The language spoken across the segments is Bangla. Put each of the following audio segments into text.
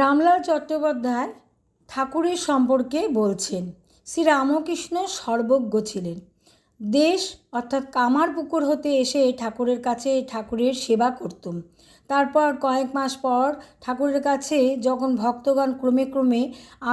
রামলাল চট্টোপাধ্যায় ঠাকুরের সম্পর্কে বলছেন। শ্রী রামকৃষ্ণ সর্বজ্ঞ ছিলেন। দেশ অর্থাৎ কামারপুকুর হতে এসে ঠাকুরের কাছে ঠাকুরের সেবা করতুম। তারপর কয়েক মাস পর ঠাকুরের কাছে যখন ভক্তগণ ক্রমে ক্রমে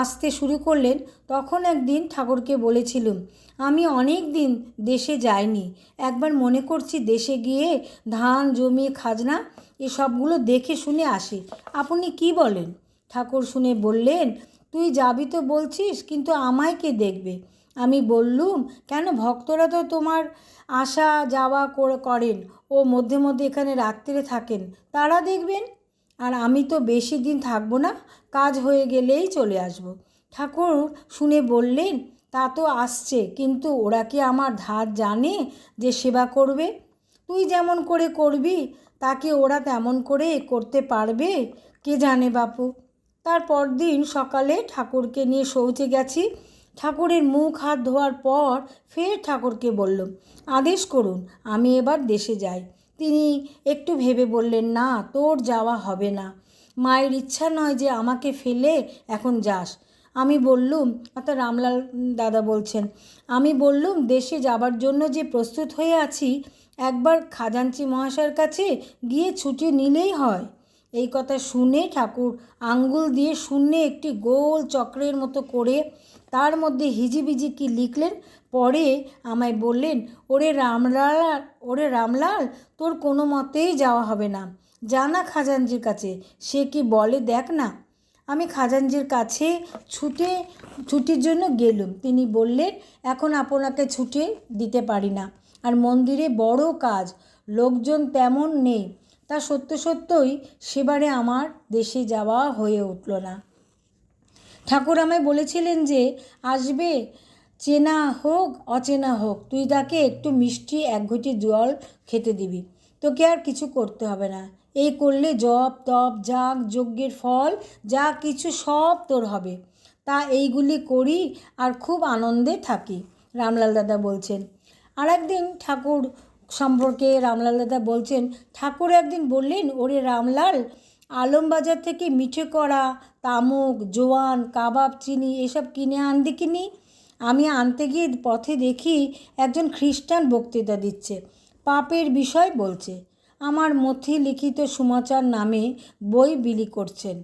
আসতে শুরু করলেন, তখন একদিন ঠাকুরকে বলেছিলুম, আমি অনেক দিন দেশে যাইনি। একবার মনে করছি দেশে গিয়ে ধান, জমি, খাজনা এসবগুলো দেখে শুনে আসি। আপনি কি বলেন? ঠাকুর শুনে বললেন, তুই যাবি তো বলছিস, কিন্তু আমায় কে দেখবে? আমি বললুম, কেন ভক্তরা তো তোমার আসা যাওয়া করে- করেন, ও মধ্যে মধ্যে এখানে রাত্রে থাকেন, তারা দেখবেন? আর আমি তো বেশি দিন থাকব না, কাজ হয়ে গেলেই চলে আসব। ঠাকুর শুনে বললেন, তা তো আসছে, কিন্তু ওরা কি আমার ধার জানে যে সেবা করবে? তুই যেমন করে করবি, তাকে ওরা তেমন করে করতে পারবে, কে জানে বাপু? তারপর দিন সকালে ঠাকুরকে নিয়ে শৌচে গেছি। ঠাকুরের মুখ হাত ধোয়ার পর ফের ঠাকুরকে বললাম, আদেশ করুন, আমি এবার দেশে যাই। তিনি একটু ভেবে বললেন, না, তোর যাওয়া হবে না। মায়ের ইচ্ছা নয় যে আমাকে ফেলে এখন যাস। আমি বললুম অর্থাৎ রামলাল দাদা বলছেন, আমি বললুম, দেশে যাবার জন্য যে প্রস্তুত হয়ে আছি, একবার খাজাঞ্চি মহাশয়ের কাছে গিয়ে ছুটি নিলেই হয়। এই কথা শুনে ঠাকুর আঙ্গুল দিয়ে শূন্যে একটি গোল চক্রের মতো করে তার মধ্যে হিজিবিজি কি লিখলেন? পরে আমায় বললেন, ওরে রামলাল ওরে রামলাল, তোর কোনো মতেই যাওয়া হবে না। জানা খাজানজির কাছে, সে কি বলে দেখ না। আমি খাজানজির কাছে ছুটে, ছুটির জন্য গেলুম। তিনি বললেন, এখন আপনাকে ছুটে দিতে পারি না। আর মন্দিরে বড় কাজ, লোকজন তেমন নেই। তা সত্য সত্যই সেবারে আমার দেশে যাওয়া হয়ে উঠল না। ঠাকুর আমায় বলেছিলেন যে, আসবে, চেনা হোক, অচেনা হোক, তুই তাকে একটু মিষ্টি এক ঘটি জল খেতে দিবি। তোকে আর কিছু করতে হবে না। এই করলে জপ, তপ, যাগ, যজ্ঞের ফল, যা কিছু সব তোর হবে। তা এইগুলি করি আর খুব আনন্দে থাকি। রামলাল দাদা বলছেন। আর একদিন ঠাকুর সম্পর্কে রামলাল দাদা বলছেন, ঠাকুর একদিন বললেন, ওরে রামলাল, আলমবাজার থেকে মিঠে করা তামুক, জোয়ান, কাবাব, চিনি এসব কিনে আনতে কিনি? আমি আনতে গিয়ে পথে দেখি একজন খ্রিস্টান বক্তৃতা দিচ্ছে, পাপের বিষয় বলছে। আমার মথি লিখিত সমাচার নামে বই বিলি করছেন।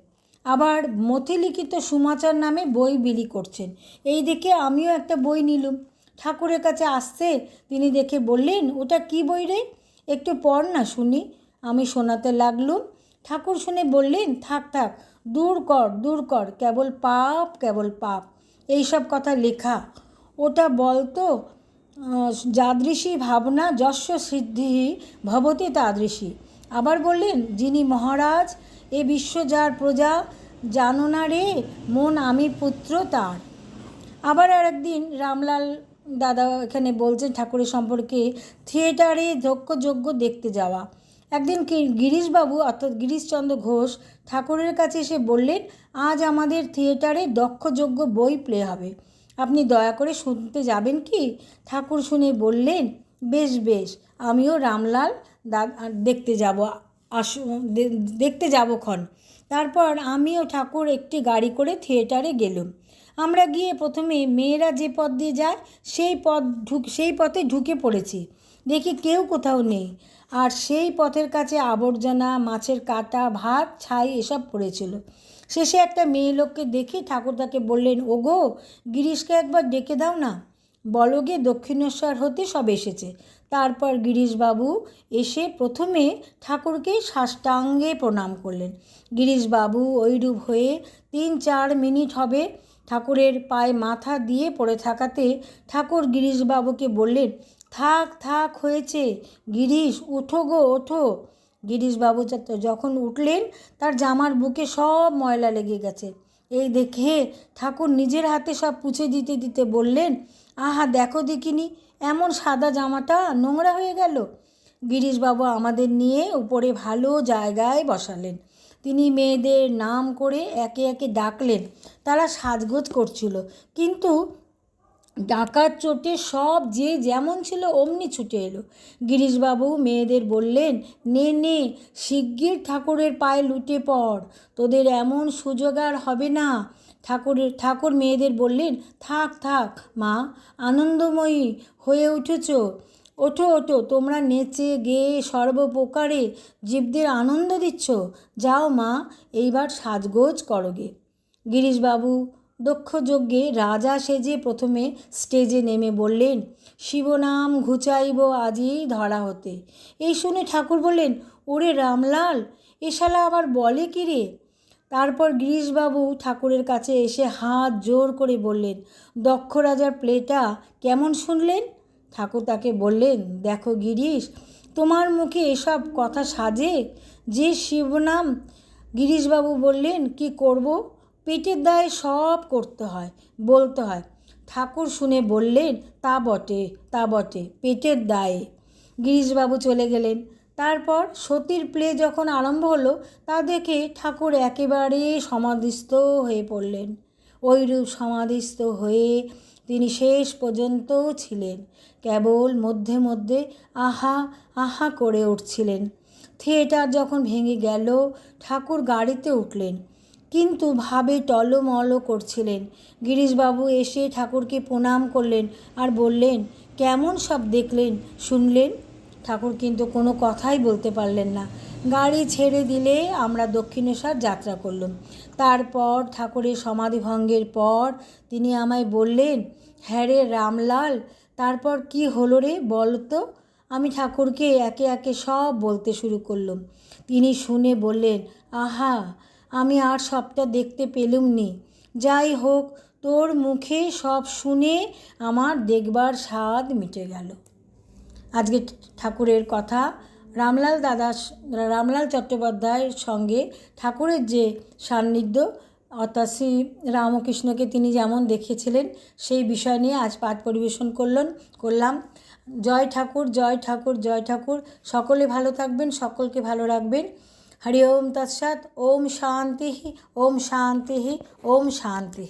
আবার মথি লিখিত সমাচার নামে বই বিলি করছেন। এই দেখে আমিও একটা বই নিলুম। ঠাকুরের কাছে আসতে তিনি দেখে বললেন, ওটা কি বই রে? একটু পড় না শুনি। আমি শোনাতে লাগলুম। ঠাকুর শুনে বললেন, থাক থাক, দূর কর দূর কর, কেবল পাপ কেবল পাপ। এইসব কথা লেখা। ওটা বলতো যাদৃশী ভাবনা যস্য সিদ্ধি ভবতি তাদৃশী। আবার বললেন, যিনি মহারাজ, এ বিশ্ব যার প্রজা, জানো না রে, মন আমি পুত্র তার। আবার আর একদিন রামলাল দাদা এখানে বলছেন ঠাকুরের সম্পর্কে, থিয়েটারে যজ্ঞ দেখতে যাওয়া। একদিন গিরিশবাবু অর্থাৎ গিরিশচন্দ্র ঘোষ ঠাকুরের কাছে এসে বললেন, আজ আমাদের থিয়েটারে দক্ষযজ্ঞ বই প্লে হবে। আপনি দয়া করে শুনতে যাবেন কি? ঠাকুর শুনে বললেন, বেশ বেশ, আমিও রামলাল দেখতে যাব, আসু দেখতে যাব ক্ষণ। তারপর আমিও ঠাকুর একটি গাড়ি করে থিয়েটারে গেলুম। আমরা গিয়ে প্রথমে মেয়েরা যে পথ দিয়ে যায়, সেই পথ ঢুক, সেই পথে ঢুকে পড়েছি। দেখি কেউ কোথাও নেই। আর সেই পথের কাছে আবর্জনা, মাছের কাটা, ভাত, ছাই এসব পড়েছিল। শেষে একটা মেয়ে লোককে দেখে ঠাকুর তাকে বললেন, ওগো, গিরিশকে একবার ডেকে দাও না। বলগে দক্ষিণেশ্বর হতে সব এসেছে। তারপর গিরিশবাবু এসে প্রথমে ঠাকুরকে সাষ্টাঙ্গে প্রণাম করলেন। গিরিশবাবু ওইরূপ হয়ে তিন চার মিনিট হবে ঠাকুরের পায়ে মাথা দিয়ে পড়ে থাকাতে ঠাকুর গিরিশবাবুকে বললেন, থাক থাক, হয়েছে। গিরিশ, উঠো গো, ওঠো। গিরিশবাবু যখন উঠলেন, তার জামার বুকে সব ময়লা লেগে গেছে। এই দেখে ঠাকুর নিজের হাতে সব পুছে দিতে দিতে বললেন, আহা, দেখো দেখিনি, এমন সাদা জামাটা নোংরা হয়ে গেল। গিরিশবাবু আমাদের নিয়ে উপরে ভালো জায়গায় বসালেন। তিনি মেয়েদের নাম করে একে একে ডাকলেন। তারা সাজগোজ করছিল। কিন্তু ডাকাত চোটে সব যে যেমন ছিল অমনি ছুটে এলো। গিরিশবাবু মেয়েদের বললেন, নে নে, শিগগির ঠাকুরের পায়ে লুটে পড়। তোদের এমন সুযোগ আর হবে না। ঠাকুরের ঠাকুর মেয়েদের বললেন, থাক থাক, মা, আনন্দময়ী হয়ে উঠেছ। ওঠো ওঠো, তোমরা নেচে গেয়ে সর্বপ্রকারে জীবদের আনন্দ দিচ্ছ। যাও মা, এইবার সাজগোজ করোগে গিরিশবাবু দক্ষ যজ্ঞে রাজা সেজে প্রথমে স্টেজে নেমে বললেন, শিবনাম ঘুচাইব আজই ধরা হতে। এই শুনে ঠাকুর বললেন, ওরে রামলাল, এ শালা আবার বলে কি রে? তারপর গিরিশবাবু ঠাকুরের কাছে এসে হাত জোর করে বললেন, দক্ষ রাজার প্লেটা কেমন শুনলেন? ঠাকুর তাকে বললেন, দেখো গিরিশ, তোমার মুখে এসব কথা সাজে? যে শিবনাম গিরিশবাবু বললেন, কি করব? পেটের দায়ে সব করতে হয়, বলতে হয়। ঠাকুর শুনে বললেন, তা বটে তা বটে, পেটের দায়ে। গিরিশবাবু চলে গেলেন। তারপর সতীর প্লে যখন আরম্ভ হলো, তা দেখে ঠাকুর একেবারে সমাধিস্থ হয়ে পড়লেন। ওইরূপ সমাধিস্থ হয়ে তিনি শেষ পর্যন্ত ছিলেন। কেবল মধ্যে মধ্যে আহা আহা করে উঠছিলেন। থিয়েটার যখন ভেঙে গেল, ঠাকুর গাড়িতে উঠলেন। কিন্তু ভাবে টলমল করছিলেন। গিরিশবাবু এসে ঠাকুরকে প্রণাম করলেন আর বললেন, কেমন সব দেখলেন, শুনলেন? ঠাকুর কিন্তু কোনো কথাই বলতে পারলেন না। গাড়ি ছেড়ে দিলে আমরা দক্ষিণেশ্বর যাত্রা করলাম। তারপর ঠাকুরের সমাধিভঙ্গের পর তিনি আমায় বললেন হ্যাঁ রে রামলাল, তারপর কি হলো রে বল তো আমি ঠাকুরকে একে একে সব বলতে শুরু করলাম। তিনি শুনে বললেন, আহা, আমি আর সবটা দেখতে পেলুম নি যাই হোক, তোর মুখে সব শুনে আমার দেখবার স্বাদ মিটে গেল। আজকে ঠাকুরের কথা রামলাল দাদা রামলাল চট্টোপাধ্যায়ের সঙ্গে ঠাকুরের যে সান্নিধ্য, অর্থাৎ শ্রী রামকৃষ্ণকে তিনি যেমন দেখেছিলেন, সেই বিষয় নিয়ে আজ পাঠ পরিবেশন করলেন, করলাম। জয় ঠাকুর জয় ঠাকুর জয় ঠাকুর। সকলে ভালো থাকবেন, সকলকে ভালো রাখবেন। হরি ওম তৎসৎ, ওম শান্তি ওম শান্তি ওম শান্তি।